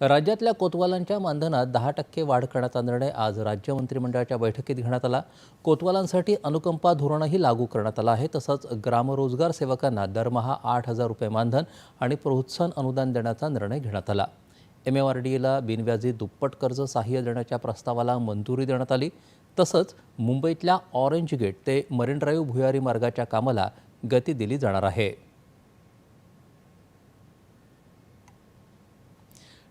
राज्यातल्या कोतवालांच्या मानधनात दहा टक्के वाढ करण्याचा निर्णय आज राज्य मंत्रिमंडळाच्या बैठकीत घेण्यात आला. कोतवालांसाठी अनुकंपा धोरणही लागू करण्यात आलं आहे. तसंच ग्रामरोजगार सेवकांना दरमहा आठ हजार रुपये मानधन आणि प्रोत्साहन अनुदान देण्याचा निर्णय घेण्यात आला. एम एम आर डी एला बिनव्याजी दुप्पट कर्ज सहाय्य देण्याच्या प्रस्तावाला मंजुरी देण्यात आली. तसंच मुंबईतल्या ऑरेंज गेट ते मरीन ड्राईव्ह भुयारी मार्गाच्या कामाला गती दिली जाणार आहे.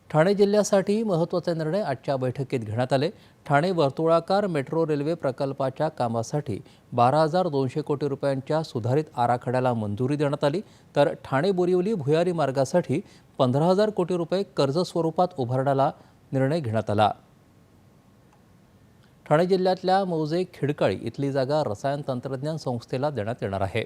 ठाणे जिल्ह्यासाठी महत्त्वाचे निर्णय आजच्या बैठकीत घेण्यात आले. ठाणे वर्तुळाकार मेट्रो रेल्वे प्रकल्पाच्या कामासाठी बारा हजार दोनशे कोटी रुपयांच्या सुधारित आराखड्याला मंजुरी देण्यात आली. तर ठाणे बोरिवली भुयारी मार्गासाठी पंधरा हजार कोटी रुपये कर्ज स्वरूपात उभारण्याला निर्णय घेण्यात आला. ठाणे जिल्ह्यातल्या मौजे खिडकाळी इथली जागा रसायन तंत्रज्ञान संस्थेला देण्यात येणार आहे.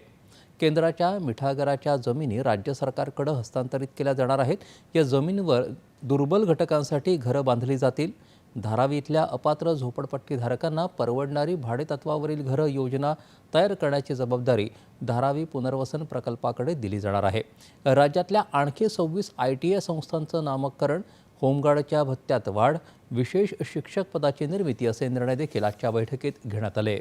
केंद्राच्या मिठागराच्या जमिनी राज्य सरकारकडे हस्तांतरित केल्या जाणार आहेत. या जमिनीवर दुर्बल घटकांसाठी घरं बांधली जातील. धारावी इथल्या अपात्र झोपडपट्टीधारकांना परवडणारी भाडेतत्वावरील घरं योजना तयार करण्याची जबाबदारी धारावी पुनर्वसन प्रकल्पाकडे दिली जाणार आहे. राज्यातल्या आणखी सव्वीस आय टी आय संस्थांचं नामकरण होमगार्डच्या भत्त्यात वाढ विशेष शिक्षक पदाची निर्मिती असे निर्णय देखील आजच्या बैठकीत घेण्यात आले.